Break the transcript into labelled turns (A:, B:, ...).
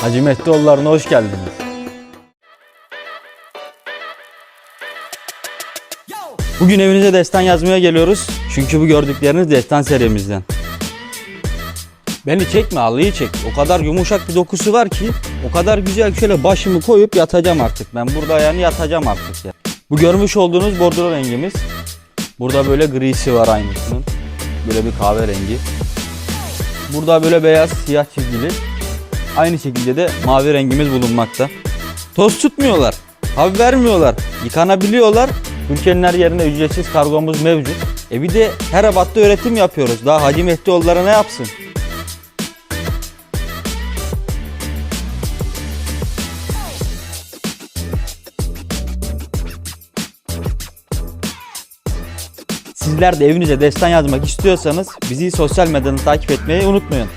A: Hacı Mehdioğulları'na hoş geldiniz. Bugün evinize destan yazmaya geliyoruz. Çünkü bu gördükleriniz destan serimizden. Beni çekme halıyı çek. O kadar yumuşak bir dokusu var ki o kadar güzel şöyle başımı koyup yatacağım artık. Ben burada yani yatacağım artık ya. Bu görmüş olduğunuz bordro rengimiz. Burada böyle grisi var aynısının. Böyle bir kahverengi. Burada böyle beyaz siyah çizgili. Aynı şekilde de mavi rengimiz bulunmakta. Toz tutmuyorlar. Hava vermiyorlar. Yıkanabiliyorlar. Ülkenin her yerine ücretsiz kargomuz mevcut. E bir de her abatta üretim yapıyoruz. Daha Hacı Mehdioğulları ne yapsın? Sizler de evinize destan yazmak istiyorsanız bizi sosyal medyadan takip etmeyi unutmayın.